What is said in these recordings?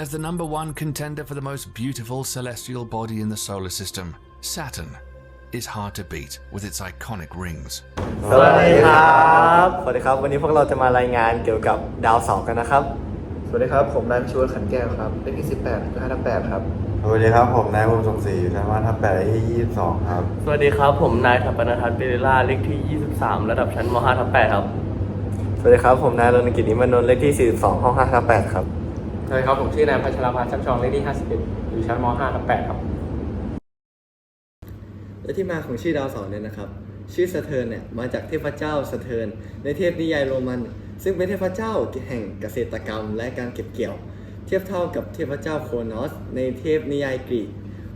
As the number one contender for the most beautiful celestial body in the solar system, Saturn is hard to beat with its iconic rings. สวัสดีครับ สวัสดีครับ วันนี้พวกเราจะมารายงานเกี่ยวกับดาวเสาร์กันนะครับ สวัสดีครับ ผมนันชวนขันแก้วครับเลขที่18ถึง5ทับ8ครับ สวัสดีครับ ผมนายภูมิสงศรีอยู่ชั้นว่าทับแปดที่ยี่สิบสองครับ สวัสดีครับ ผมนายถัปนทัศน์เปเรล่าเลขที่ 23 ระดับชั้นม 5 ทับ8ครับ สวัสดีครับ ผมนายรณกิจนิมานนท์เลขที่ 42 ห้อง5ทับ8ครับ สวัสดีครับ ผมชื่อนายพัชรพันธ์ชักชองเลขที่51 อยู่ชั้นม5ทับ8ครับ และที่มาของชื่อดาวเสาร์เนี่ยนะครับ ชื่อสะเทินเนี่ยมาจากเทพเจ้าสะเทิน ในเทพนิยายโรมัน ซึ่งเป็นเทพเจ้าแห่งเกษตรกรรมและการเก็บเกี่ยว เทียบเท่ากับเทพเจ้าโครนอส ในเทพนิยายกรีก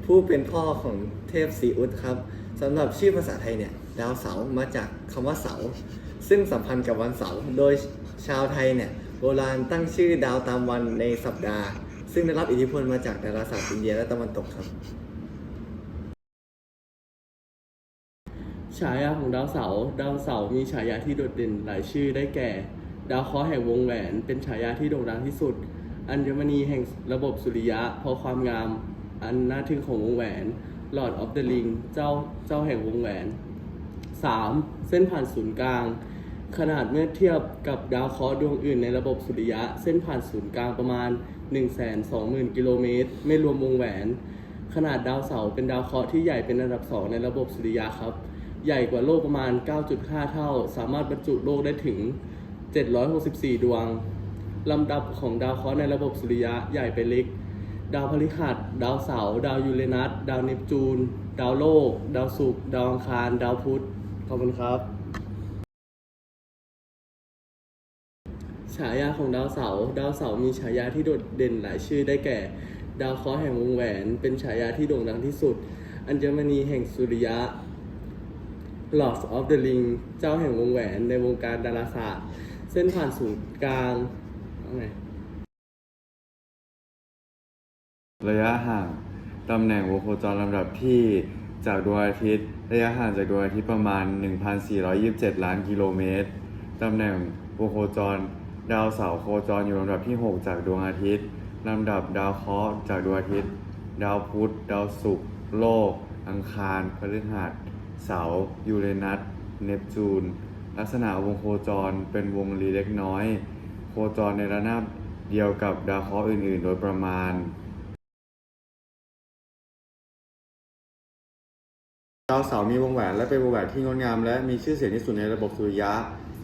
ผู้เป็นพ่อของเทพซีอุสครับสำหรับชื่อภาษาไทยเนี่ยดาวเสาร์มาจากคำว่าเสา ซึ่งสัมพันธ์กับวันเสาร์โดยชาวไทยเนี่ย โบราณตั้งชื่อดาวตามวันในสัปดาห์ ซึ่งได้รับอิทธิพลมาจากดาราศาสตร์อินเดียและตะวันตกครับ ฉายาของดาวเสาร์ดาวเสาร์มีฉายาที่โดดเด่นหลายชื่อได้แก่ ดาวเคราะห์แห่งวงแหวน เป็นฉายาที่โด่งดังที่สุด อัญมณีแห่งระบบสุริยะเพราะความงาม อันน่าทึ่งของวงแหวน Lord of the Ring เจ้าเจ้าแห่งวงแหวน 3. เส้นผ่านศูนย์กลาง ขนาดเมื่อเทียบกับดาวเคราะห์ดวงอื่นในระบบสุริยะ เส้นผ่านศูนย์กลางประมาณ 120,000 กิโลเมตร ไม่รวมวงแหวน ขนาดดาวเสาร์เป็นดาวเคราะห์ที่ใหญ่เป็นอันดับ2ในระบบสุริยะครับ ใหญ่กว่าโลกประมาณ 9.5 เท่า สามารถบรรจุโลกได้ถึง 764 ดวง ลำดับของดาวเคราะห์ในระบบสุริยะใหญ่ไปเล็ก ดาวพฤหัส ดาวเสาร์ ดาวยูเรนัส ดาวเนปจูน ดาวโลก ดาวศุกร์ ดาวอังคาร ดาวพุธ ขอบคุณครับ ฉายาของดาวเสาร์ดาวเสาร์มีฉายาที่โดดเด่นหลายชื่อได้แก่ ดาวเคราะห์แห่งวงแหวน เป็นฉายาที่โด่งดังที่สุด อัญมณีแห่งสุริยะ Lord of the Ring เจ้าแห่งวงแหวนในวงการดาราศาสตร์ เส้นผ่านศูนย์กลางเอาไงระยะห่างตำแหน่งวงโคจรลำดับที่จากดวงอาทิตย์ระยะห่างจากดวงอาทิตย์ประมาณ 1,427 ล้านกิโลเมตร ตำแหน่งวงโคจร ดาวเสาร์โคจรอยู่ลำดับที่ 6 จากดวงอาทิตย์ ลำดับดาวเคราะห์จากดวงอาทิตย์ ดาวพุธ ดาวศุกร์ โลก อังคาร พฤหัส เสาร์ยูเรนัส เนปจูน ลักษณะวงโคจรเป็นวงรีเล็กน้อย โคจรในระนาบเดียวกับดาวเคราะห์อื่น ๆ โดยประมาณ ดาวเสาร์มีวงแหวนและเป็นวงแหวนที่งดงามและมีชื่อเสียงที่สุดในระบบสุริยะ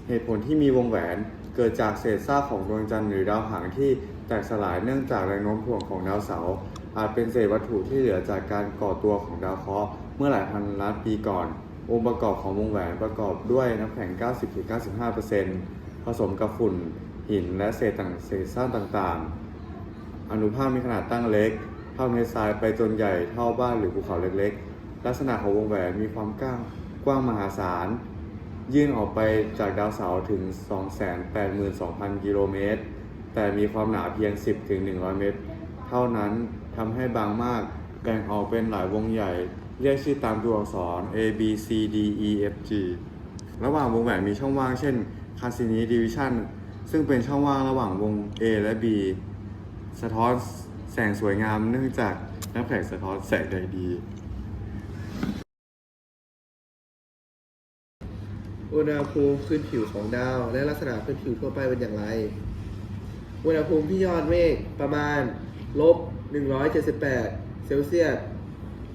เหตุผลที่มีวงแหวน เกิดจากเศษซากของดวงจันทร์หรือดาวหางที่แตกสลายเนื่องจากแรงโน้มถ่วงของดาวเสาร์อาจเป็นเศษวัตถุที่เหลือจากการก่อตัวของดาวเคราะห์เมื่อหลายพันล้านปีก่อน องค์ประกอบของวงแหวนประกอบด้วยน้ำแข็ง 90-95%ผสมกับฝุ่น หินและเศษต่างเศษซากต่างๆ อนุภาคมีขนาดตั้งเล็ก เท่าเม็ดทรายไปจนใหญ่เท่าบ้านหรือภูเขาเล็กๆ ลักษณะของวงแหวนมีความกว้างกว้างมหาศาล ยื่นออกไปจากดาวเสาร์ถึง 282,000 กิโลเมตร แต่มีความหนาเพียง 10-100 เมตร เท่านั้นทำให้บางมากแบ่งออกเป็นหลายวงใหญ่ เรียกชื่อตามตัวอักษร A B C D E F G ระหว่างวงแหวนมีช่องว่างเช่น Cassini Division ซึ่งเป็นช่องว่างระหว่างวง A และ B สะท้อนแสงสวยงามเนื่องจากน้ำแข็งสะท้อนแสงได้ดี อุณหภูมิพื้นผิวของดาว และลักษณะพื้นผิวทั่วไปเป็นอย่างไร อุณหภูมิที่ยอดเมฆประมาณลบ 178 เซลเซียส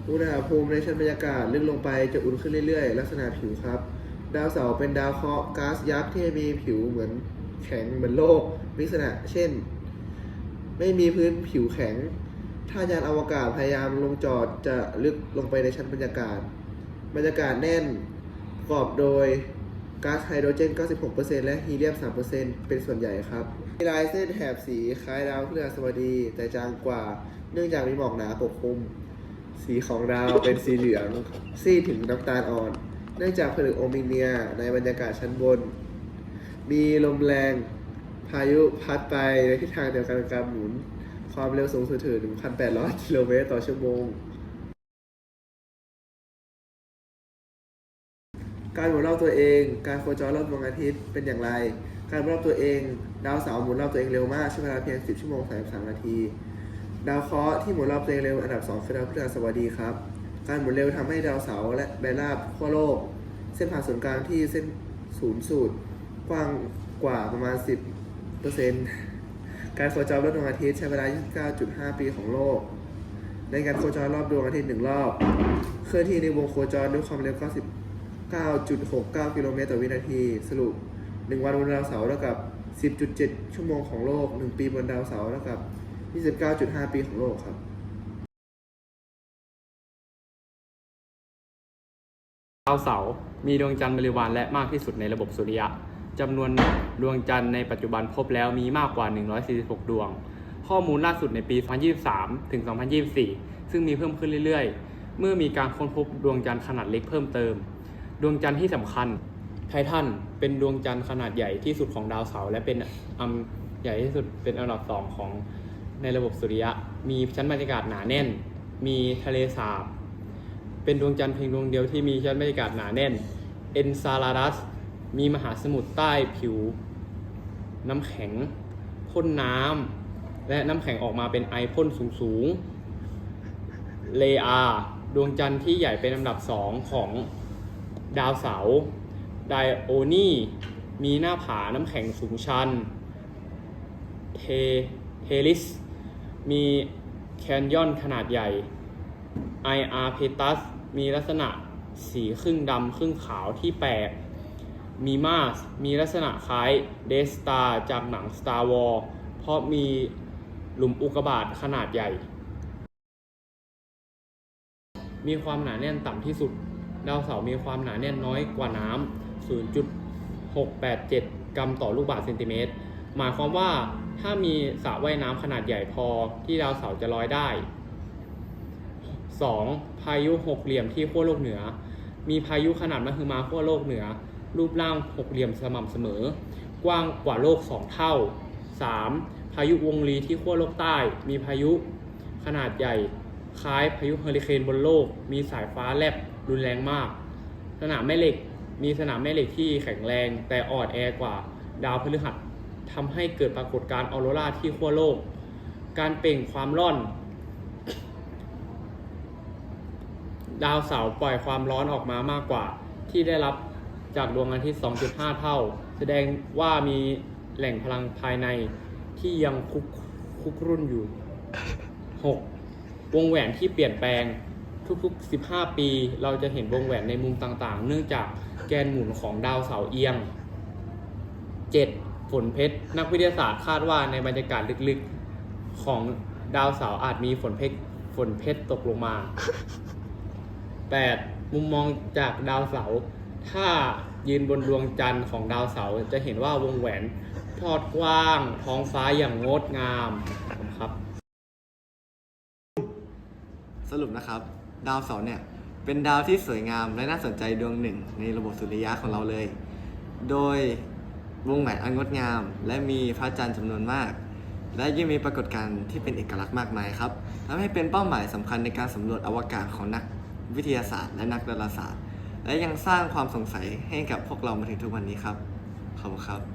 อุณหภูมิในชั้นบรรยากาศลึกลงไปจะอุ่นขึ้นเรื่อยๆ ลักษณะผิวครับ ดาวเสาร์เป็นดาวเคราะห์ก๊าซยักษ์ที่มีผิวเหมือนแข็งเหมือนโลกลักษณะ เช่น ไม่มีพื้นผิวแข็ง ถ้ายานอวกาศพยายามลงจอดจะลึกลงไปในชั้นบรรยากาศ บรรยากาศแน่นประกอบโดย ก๊าซไฮโดรเจน 96%และฮีเลียม 3%เป็นส่วนใหญ่ครับมีลายเส้นแถบสีคล้ายดาวพฤหัสบดี แต่จางกว่า เนื่องจากมีหมอกหนาปกคลุม สีของดาวเป็นสีเหลืองซีดถึงน้ำตาลอ่อน เนื่องจากผลึกโอมิเนียในบรรยากาศชั้นบน มีลมแรงพายุพัดไปในทิศทางเดียวกันกับการหมุน ความเร็วสูงสุดถึง 1,800 กิโลเมตรต่อชั่วโมง การหมุนรอบตัวเอง การโคจรรอบดวงอาทิตย์เป็นอย่างไร การหมุนรอบตัวเอง ดาวเสาร์หมุนรอบตัวเองเร็วมากใช้เวลาเพียง 10 ชั่วโมง 33 นาที ดาวเคราะห์ที่หมุนรอบตัวเองเร็วอันดับ 2 คือดาวพฤหัสบดีครับ การหมุนเร็วทำให้ดาวเสาร์และแบนราบขั้วโลก เส้นผ่านศูนย์กลางที่เส้นศูนย์สูตรกว้างกว่าประมาณ 10%การโคจรรอบดวงอาทิตย์ใช้เวลา 29.5 ปีของโลกในการโคจรรอบดวงอาทิตย์หนึ่งรอบ เคลื่อนที่ในวงโคจรด้วยความเร็ว 9.69 กิโลเมตรต่อวินาที สรุป 1 วันบนดาวเสาร์เท่ากับ 10.7 ชั่วโมงของโลก 1 ปีบนดาวเสาร์เท่ากับ 29.5 ปีของโลกครับดาวเสาร์มีดวงจันทร์บริวารและมากที่สุดในระบบสุริยะจำนวนดวงจันทร์ในปัจจุบันพบแล้วมีมากกว่า 146 ดวง ข้อมูลล่าสุดในปี 2023 ถึง 2024 ซึ่งมีเพิ่มขึ้นเรื่อยๆ เมื่อมีการค้นพบดวงจันทร์ขนาดเล็กเพิ่มเติม ดวงจันทร์ที่สำคัญ ไททันเป็นดวงจันทร์ขนาดใหญ่ที่สุดของดาวเสาร์และเป็นอันใหญ่ที่สุดเป็นอันดับสองของในระบบสุริยะ มีชั้นบรรยากาศหนาแน่น มีทะเลสาบ เป็นดวงจันทร์เพียงดวงเดียวที่มีชั้นบรรยากาศหนาแน่น เอนซาลาดัส มีมหาสมุทรใต้ผิว น้ำแข็งพ่นน้ำและน้ำแข็งออกมาเป็นไอพ่นสูงๆเลอาดวงจันทร์ที่ใหญ่เป็นอันดับสองของ ดาวเสาร์ไดโอนีมีหน้าผาน้ำแข็งสูงชัน เทเทลิส มีแคนยอนขนาดใหญ่ IR p e t u s มีลักษณะสีครึ่งดำครึ่งขาวที่แปลก มีมาส มีลักษณะคล้ายเดสตาจากหนัง Star Wars เพราะมีหลุมอุกกาบาตขนาดใหญ่ มีความหนาแน่นต่ำที่สุด ดาวเสาร์มีความหนาแน่นน้อยกว่าน้ำ0.687 กรัมต่อลูกบาศก์เซนติเมตร หมายความว่าถ้ามีสระว่ายน้ำขนาดใหญ่พอที่ดาวเสาร์จะลอยได้ 2. พายุหกเหลี่ยมที่ขั้วโลกเหนือ มีพายุขนาดมหึมาขั้วโลกเหนือ รูปร่างหกเหลี่ยมสม่ำเสมอ กว้างกว่าโลก 2 เท่า 3. พายุวงรีที่ขั้วโลกใต้ มีพายุขนาดใหญ่ คล้ายพายุเฮอริเคนบนโลก มีสายฟ้าแลบรุนแรงมาก สนามแม่เหล็กมีสนามแม่เหล็กที่แข็งแรง แต่อ่อนแอกว่าดาวพฤหัสทำให้เกิดปรากฏการณ์ออโรราที่ขั้วโลก การเปล่งความร้อน ดาวเสาร์ปล่อยความร้อนออกมามากกว่า ที่ได้รับจากดวงอาทิตย์ 2.5 เท่า แสดงว่ามีแหล่งพลังภายในที่ยังคุกคุกรุ่นอยู่ 6. วงแหวนที่เปลี่ยนแปลงทุกๆ 15 ปี เราจะเห็นวงแหวนในมุมต่างๆ เนื่องจากแกนหมุนของดาวเสาร์เอียง 7. ฝนเพชร นักวิทยาศาสตร์คาดว่าในบรรยากาศลึกๆ ของดาวเสาร์อาจมีฝนเพชรฝนเพชรตกลงมา 8. มุมมองจากดาวเสาร์ถ้ายืนบนดวงจันทร์ของดาวเสาร์จะเห็นว่าวงแหวนทอดกว้าง ท้องฟ้าอย่างงดงามครับ รุปนะครับ ดาวเสาร์เนี่ยเป็นดาวที่สวยงามและน่าสนใจดวงหนึ่งในระบบสุริยะของเราเลย โดยวงแหวนอันงดงาม และมีพระจันทร์จำนวนมาก และยังมีปรากฏการณ์ที่เป็นเอกลักษณ์มากมายครับทำให้เป็นเป้าหมายสำคัญในการสำรวจอวกาศของนักวิทยาศาสตร์ และนักดาราศาสตร์ และยังสร้างความสงสัยให้กับพวกเรามาถึงทุกวันนี้ครับขอบคุณครับ